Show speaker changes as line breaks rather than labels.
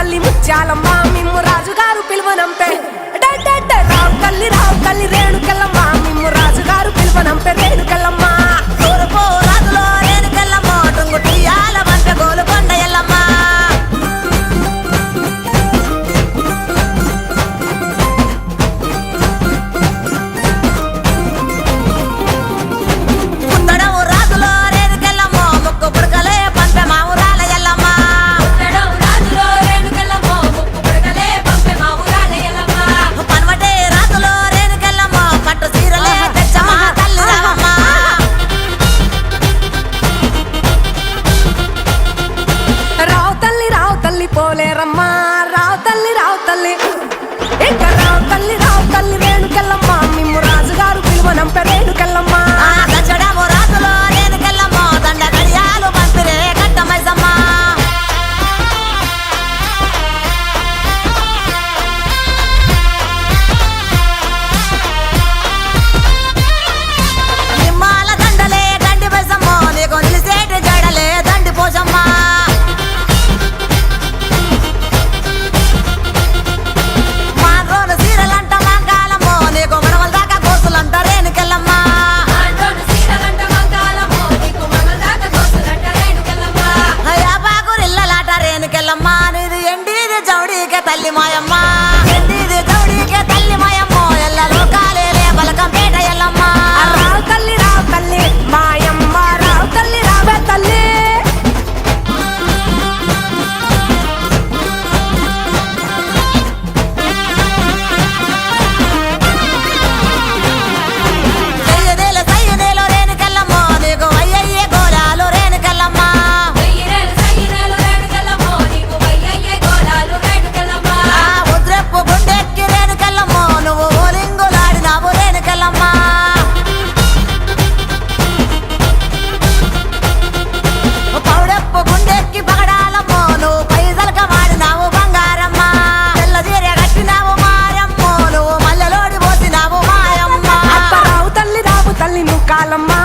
తల్లి ముత్యాలమ్మ మిమ్ము రాజుగారు పిలువనంపే. రావు తల్లి రావు తల్లి రేణుకెళ్ళమ్మ రేణుకెళ్ళమ్మ. Follow my